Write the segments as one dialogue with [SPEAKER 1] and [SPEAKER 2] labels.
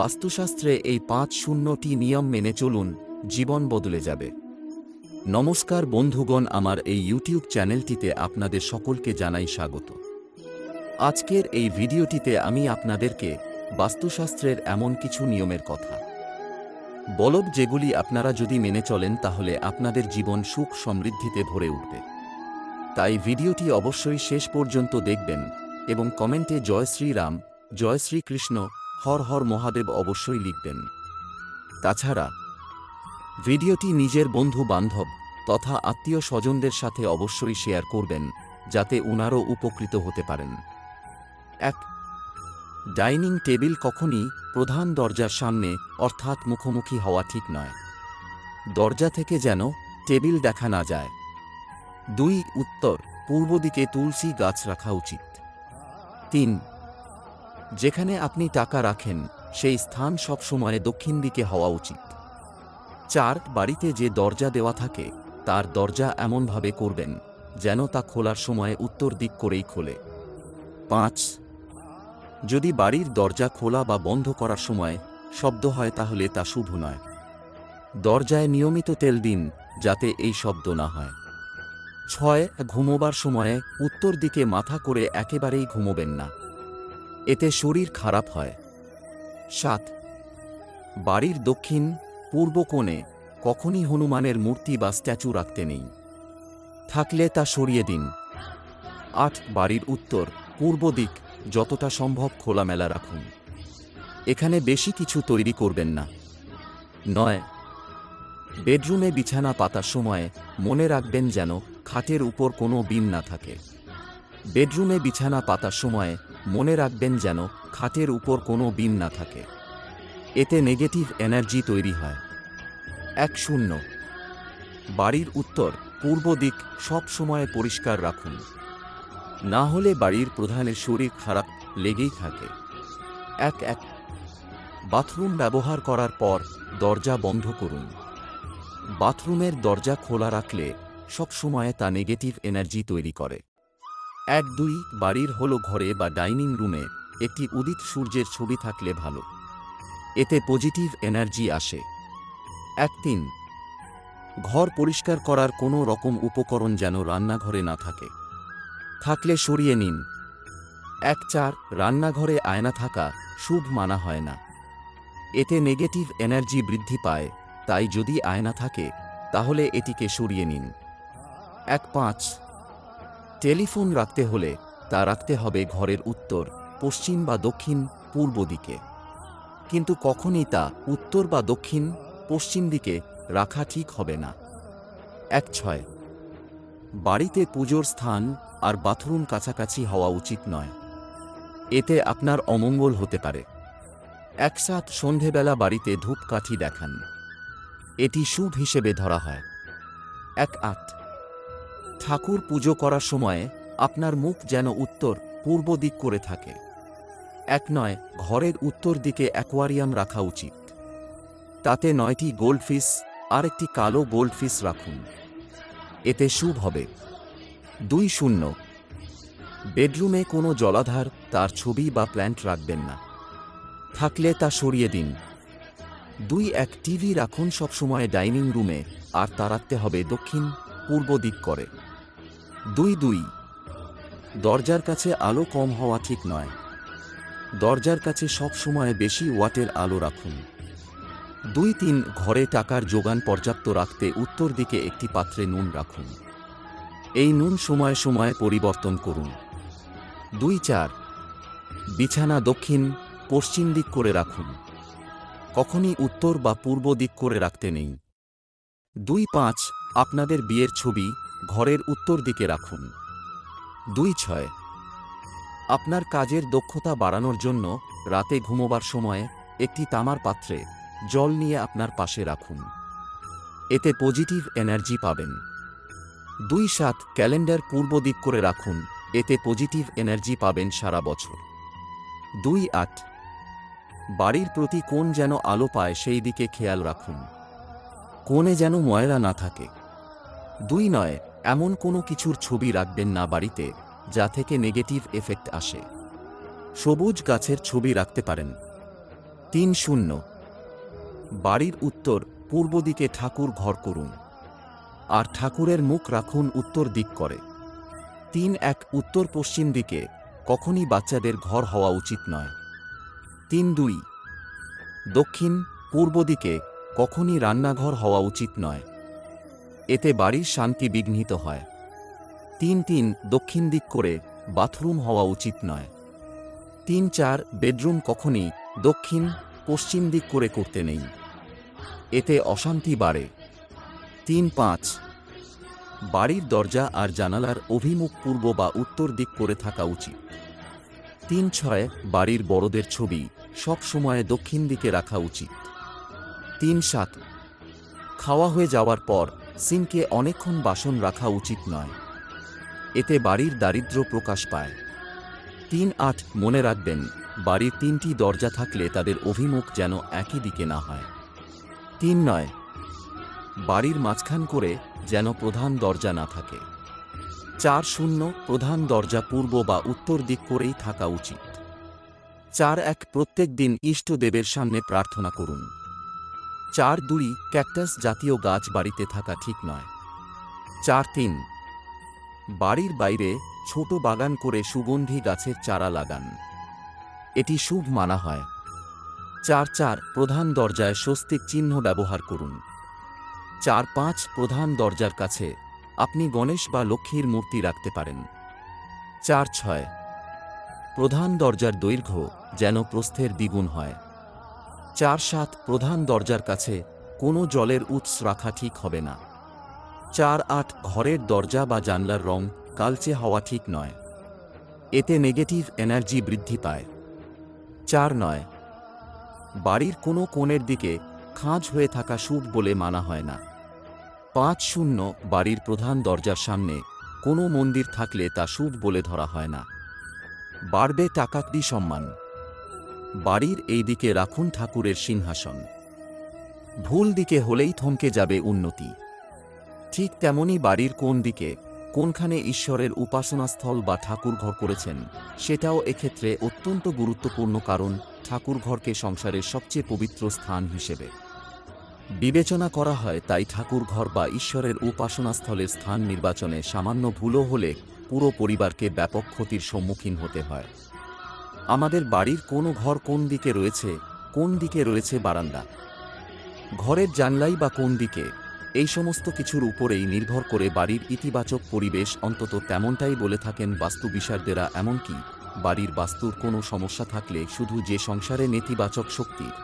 [SPEAKER 1] বাস্তুশাস্ত্রে এই পাঁচ শূন্যটি নিয়ম মেনে চলুন, জীবন বদলে যাবে। নমস্কার বন্ধুগণ, আমার এই ইউটিউব চ্যানেলটিতে আপনাদের সকলকে জানাই স্বাগত। আজকের এই ভিডিওটিতে আমি আপনাদেরকে বাস্তুশাস্ত্রের এমন কিছু নিয়মের কথা। বলব যেগুলি আপনারা যদি মেনে চলেন, তাহলে আপনাদের জীবন সুখ সমৃদ্ধিতে ভরে উঠবে। তাই ভিডিওটি অবশ্যই শেষ পর্যন্ত দেখবেন এবং কমেন্টে জয় শ্রীরাম, জয় শ্রীকৃষ্ণ হর হর মহাদেব অবশ্যই লিখবেন। তাছাড়া, ভিডিওটি নিজের বন্ধু বান্ধব তথা আত্মীয় স্বজনদের সাথে অবশ্যই শেয়ার করবেন, যাতে উনারও উপকৃত হতে পারেন। এক, ডাইনিং টেবিল কখনই প্রধান দরজার সামনে অর্থাৎ মুখোমুখি হওয়া ঠিক নয়। দরজা থেকে যেন টেবিল দেখা না যায়। দুই, উত্তর, পূর্ব দিকে তুলসী গাছ রাখা উচিত। তিন যেখানে আপনি টাকা রাখেন, সেই স্থান সবসময় দক্ষিণ দিকে হওয়া উচিত। চার, বাড়িতে যে দরজা দেওয়া থাকে, তার দরজা এমনভাবে করবেন, যেন তা খোলার সময় উত্তর দিক করেই খোলে। পাঁচ, যদি বাড়ির দরজা খোলা বা বন্ধ করার সময় শব্দ হয়, তাহলে তা শুভ নয়। দরজায় নিয়মিত তেল দিন, যাতে এই শব্দ না হয়। ছয়, ঘুমোবার সময়ে উত্তর দিকে মাথা করে একেবারেই ঘুমোবেন না। এতে শরীর খারাপ হয়। সাত, বাড়ির দক্ষিণ পূর্ব কোণে কখনই হনুমানের মূর্তি বা স্ট্যাচু রাখতে নেই। থাকলে তা সরিয়ে দিন। আট, বাড়ির উত্তর পূর্ব দিক যতটা সম্ভব খোলামেলা রাখুন। এখানে বেশি কিছু তৈরি করবেন না। নয়, বেডরুমে বিছানা পাতার সময় মনে রাখবেন যেন খাটের উপর কোনো বিম না থাকে। বেডরুমে বিছানা পাতার সময় মনে রাখবেন যেন খাটের উপর কোনো বিম না থাকে। এতে নেগেটিভ এনার্জি তৈরি হয়। এক শূন্য। বাড়ির উত্তর, পূর্ব দিক সব সময় পরিষ্কার রাখুন। না হলে বাড়ির প্রধানের শরীর খারাপ লেগেই থাকে। এক এক। বাথরুম ব্যবহার করার পর দরজা বন্ধ করুন। বাথরুমের দরজা খোলা রাখলে সবসময় তা নেগেটিভ এনার্জি তৈরি করে। এক দুই বাড়ির হলো ঘরে বা ডাইনিং রুমে, একটি উদিত সূর্যের ছবি থাকলে ভালো। এতে পজিটিভ এনার্জি আসে। এক তিন, ঘর পরিষ্কার করার কোনো রকম উপকরণ যেন রান্নাঘরে না থাকে। থাকলে সরিয়ে নিন। এক চার, রান্নাঘরে আয়না থাকা শুভ মানা হয় না। এতে নেগেটিভ এনার্জি বৃদ্ধি পায়, তাই যদি আয়না থাকে, তাহলে এটিকে সরিয়ে নিন। এক পাঁচ টেলিফোন রাখতে হলে তা রাখতে হবে ঘরের উত্তর, পশ্চিম বা দক্ষিণ, পূর্ব দিকে। কিন্তু কখনই তা উত্তর বা দক্ষিণ, পশ্চিম দিকে রাখা ঠিক হবে না। এক ছয়, বাড়িতে পুজোর স্থান আর বাথরুম কাছাকাছি হওয়া উচিত নয়। এতে আপনার অমঙ্গল হতে পারে। একসাথ সন্ধেবেলা বাড়িতে ধূপকাঠি দেখান। এটি শুভ হিসেবে ধরা হয়। এক আট ঠাকুর পুজো করার সময় আপনার মুখ যেন উত্তর পূর্ব দিক করে থাকে। এক নয়, ঘরের উত্তর দিকে অ্যাকোয়ারিয়াম রাখা উচিত। তাতে নয়টি গোল্ডফিস আর একটি কালো গোল্ডফিস রাখুন। এতে শুভ হবে। দুই শূন্য। বেডরুমে কোনো জলাধার, তার ছবি বা প্ল্যান্ট রাখবেন না। থাকলে তা সরিয়ে দিন। দুই এক টিভি রাখুন সবসময় ডাইনিং রুমে, আর তা রাখতে হবে দক্ষিণ পূর্ব দিক করে। দুই দুই। দরজার কাছে আলো কম হওয়া ঠিক নয়। দরজার কাছে সব সময় বেশি ওয়াটের আলো রাখুন। দুই তিন ঘরে টাকার যোগান পর্যাপ্ত রাখতে উত্তর দিকে একটি পাত্রে নুন রাখুন। এই নুন সময় সময় পরিবর্তন করুন। দুই চার। বিছানা দক্ষিণ, পশ্চিম দিক করে রাখুন। কখনই উত্তর বা পূর্ব দিক করে রাখতে নেই। দুই পাঁচ, আপনাদের বিয়ের ছবি ঘরের উত্তর দিকে রাখুন। দুই ছয়, আপনার কাজের দক্ষতা বাড়ানোর জন্য রাতে ঘুমোবার সময় একটি তামার পাত্রে জল নিয়ে আপনার পাশে রাখুন। এতে পজিটিভ এনার্জি পাবেন। দুই সাত, ক্যালেন্ডার পূর্ব দিক করে রাখুন, এতে পজিটিভ এনার্জি পাবেন সারা বছর। দুই আট, বাড়ির প্রতি কোন যেন আলো পায় সেই দিকে খেয়াল রাখুন। কোণে যেন ময়লা না থাকে। দুই নয় এমন কোনো কিছুর ছবি রাখবেন না বাড়িতে, যা থেকে নেগেটিভ এফেক্ট আসে। সবুজ গাছের ছবি রাখতে পারেন। তিন শূন্য। বাড়ির উত্তর পূর্ব দিকে ঠাকুর ঘর করুন। আর ঠাকুরের মুখ রাখুন উত্তর দিক করে। তিন এক উত্তর পশ্চিম দিকে, কখনই বাচ্চাদের ঘর হওয়া উচিত নয়। তিন দুই। দক্ষিণ, পূর্ব দিকে, কখনই রান্নাঘর হওয়া উচিত নয়। এতে বাড়ির শান্তি বিঘ্নিত হয়। তিন তিন দক্ষিণ দিক করে বাথরুম হওয়া উচিত নয়। তিন চার বেডরুম কখনই দক্ষিণ, পশ্চিম দিক করে করতে নেই। এতে অশান্তি বাড়ে। তিন পাঁচ বাড়ির দরজা আর জানালার অভিমুখ পূর্ব বা উত্তর দিক করে থাকা উচিত। তিন ছয় বাড়ির বড়দের ছবি সব সময় দক্ষিণ দিকে রাখা উচিত। তিন সাত খাওয়া হয়ে যাওয়ার পর সিঙ্কে অনেকক্ষণ বাসন রাখা উচিত নয়। এতে বাড়ির দারিদ্র্য প্রকাশ পায়। তিন আট, মনে রাখবেন, বাড়ির তিনটি দরজা থাকলে তাদের অভিমুখ যেন একই দিকে না হয়। তিন নয়, বাড়ির মাঝখান করে যেন প্রধান দরজা না থাকে। চার শূন্য, প্রধান দরজা পূর্ব বা উত্তর দিক করেই থাকা উচিত। চার এক, প্রত্যেক দিন ইষ্টদেবের সামনে প্রার্থনা করুন। চার দুই ক্যাকটাস জাতীয় গাছ বাড়িতে থাকা ঠিক নয়। চার তিন, বাড়ির বাইরে ছোট বাগান করে সুগন্ধি গাছের চারা লাগান। এটি শুভ মানা হয়। চার চার, প্রধান দরজায় স্বস্তিক চিহ্ন ব্যবহার করুন। চার পাঁচ, প্রধান দরজার কাছে আপনি গণেশ বা লক্ষ্মীর মূর্তি রাখতে পারেন। চার ছয়, প্রধান দরজার দৈর্ঘ্য যেন প্রস্থের দ্বিগুণ হয়। চার সাত প্রধান দরজার কাছে কোনো জলের উৎস রাখা ঠিক হবে না। চার আট ঘরের দরজা বা জানলার রং কালচে হওয়া ঠিক নয়। এতে নেগেটিভ এনার্জি বৃদ্ধি পায়। চার নয় বাড়ির কোনো কোণের দিকে খাঁজ হয়ে থাকা শুভ বলে মানা হয় না। পাঁচ শূন্য বাড়ির প্রধান দরজার সামনে কোনো মন্দির থাকলে তা শুভ বলে ধরা হয় না। বাড়বে টাকাকড়ি সম্মান। বাড়ির এই দিকে রাখুন ঠাকুরের সিংহাসন। ভুল দিকে হলেই থমকে যাবে উন্নতি। ঠিক তেমনি বাড়ির কোন দিকে, কোনখানে ঈশ্বরের উপাসনাস্থল বা ঠাকুরঘর করেছেন, সেটাও এক্ষেত্রে অত্যন্ত গুরুত্বপূর্ণ কারণ ঠাকুরঘরকে সংসারের সবচেয়ে পবিত্র স্থান হিসেবে। বিবেচনা করা হয় তাই ঠাকুরঘর বা ঈশ্বরের উপাসনাস্থলের স্থান নির্বাচনে সামান্য ভুলও হলে পুরো পরিবারকে ব্যাপক ক্ষতির সম্মুখীন হতে হয়। আমাদের বাড়ির কোনো ঘর কোন দিকে রয়েছে, কোন দিকে রয়েছে বারান্দা? ঘরের জানলাই বা কোন দিকে? এই সমস্ত কিছুর উপরেই নির্ভর করে বাড়ির ইতিবাচক পরিবেশ অন্তত তেমনটাই বলে থাকেন বাস্তু বিশারদেরা এমনকি বাড়ির বাস্তুর কোনো সমস্যা থাকলে শুধু যে সংসারে নেতিবাচক শক্তির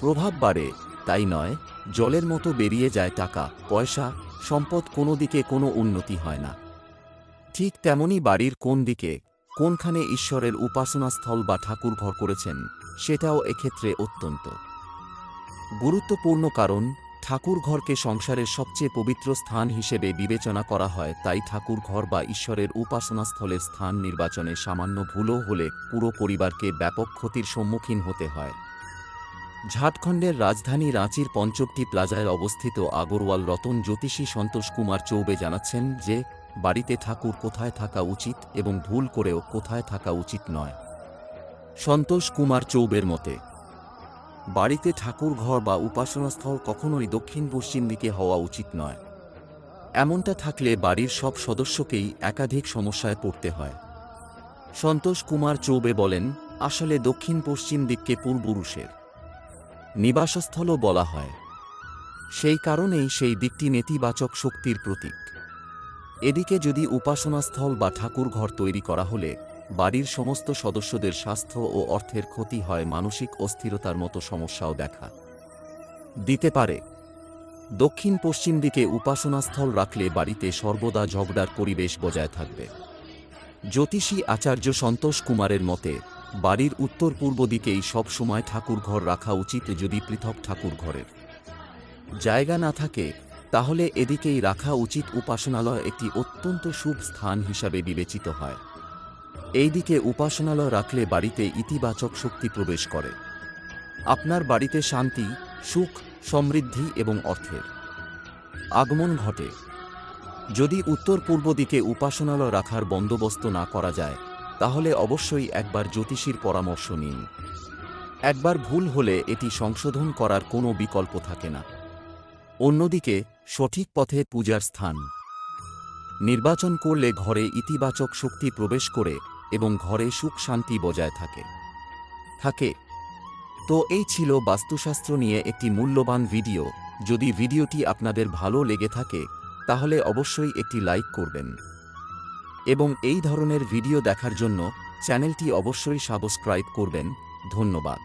[SPEAKER 1] প্রভাব বাড়ে, তাই নয়, জলের মতো বেরিয়ে যায় টাকা, পয়সা, সম্পদ কোনো দিকে কোনো উন্নতি হয় না। ঠিক তেমনি বাড়ির কোন দিকে কোনখানে ঈশ্বরের উপাসনাস্থল বা ঠাকুর ঘর করেছেন, সেটাও এক্ষেত্রে অত্যন্ত। গুরুত্বপূর্ণ কারণ, ঠাকুর ঘরকে সংসারের সবচেয়ে পবিত্র স্থান হিসেবে বিবেচনা করা হয়, তাই ঠাকুর ঘর বা ঈশ্বরের উপাসনাস্থলের স্থান নির্বাচনে সামান্য ভুলও হলে পুরো পরিবারকে ব্যাপক ক্ষতির সম্মুখীন হতে হয়। ঝাড়খণ্ডের রাজধানী রাঁচির পঞ্চবটি প্লাজায় অবস্থিত আগরওয়াল রতন জ্যোতিষী সন্তোষ কুমার চৌবে জানাচ্ছেন যে, বাড়িতে ঠাকুর কোথায় থাকা উচিত এবং ভুল করেও কোথায় থাকা উচিত নয়। সন্তোষ কুমার চৌবের মতে, বাড়িতে ঠাকুর ঘর বা উপাসনাস্থল কখনোই দক্ষিণ পশ্চিম দিকে হওয়া উচিত নয়। এমনটা থাকলে বাড়ির সব সদস্যকেই একাধিক সমস্যায় পড়তে হয়। সন্তোষ কুমার চৌবে বলেন, আসলে দক্ষিণ পশ্চিম দিককে পূর্বপুরুষের নিবাসস্থলও বলা হয়। সেই কারণেই সেই দিকটি নেতিবাচক শক্তির প্রতীক। এদিকে যদি উপাসনাস্থল বা ঠাকুর ঘর তৈরি করা হলে বাড়ির সমস্ত সদস্যদের স্বাস্থ্য ও অর্থের ক্ষতি হয় মানসিক অস্থিরতার মতো সমস্যাও দেখা দিতে পারে। দক্ষিণ পশ্চিম দিকে উপাসনাস্থল রাখলে বাড়িতে সর্বদা ঝগড়ার পরিবেশ বজায় থাকবে। জ্যোতিষী আচার্য সন্তোষ কুমারের মতে বাড়ির উত্তর পূর্ব দিকেই সবসময় ঠাকুর ঘর রাখা উচিত যদি পৃথক ঠাকুর ঘরের জায়গা না থাকে, তাহলে এদিকেই রাখা উচিত উপাসনালয় একটি অত্যন্ত শুভ স্থান হিসাবে বিবেচিত হয়। এই দিকে উপাসনালয় রাখলে বাড়িতে ইতিবাচক শক্তি প্রবেশ করে। আপনার বাড়িতে শান্তি, সুখ, সমৃদ্ধি এবং অর্থের আগমন ঘটে। যদি উত্তর পূর্ব দিকে উপাসনালয় রাখার বন্দোবস্ত না করা যায় তাহলে অবশ্যই একবার জ্যোতিষীর পরামর্শ নিন। একবার ভুল হলে এটি সংশোধন করার কোনো বিকল্প থাকে না। অন্যদিকে, সঠিক পথে পূজার স্থান। নির্বাচন করলে ঘরে ইতিবাচক শক্তি প্রবেশ করে এবং ঘরে সুখ শান্তি বজায় থাকে। থাকে। তো এই ছিল বাস্তুশাস্ত্র নিয়ে একটি মূল্যবান ভিডিও। যদি ভিডিওটি আপনাদের ভালো লেগে থাকে, তাহলে অবশ্যই একটি লাইক করবেন। এবং এই ধরনের ভিডিও দেখার জন্য চ্যানেলটি অবশ্যই সাবস্ক্রাইব করবেন। ধন্যবাদ।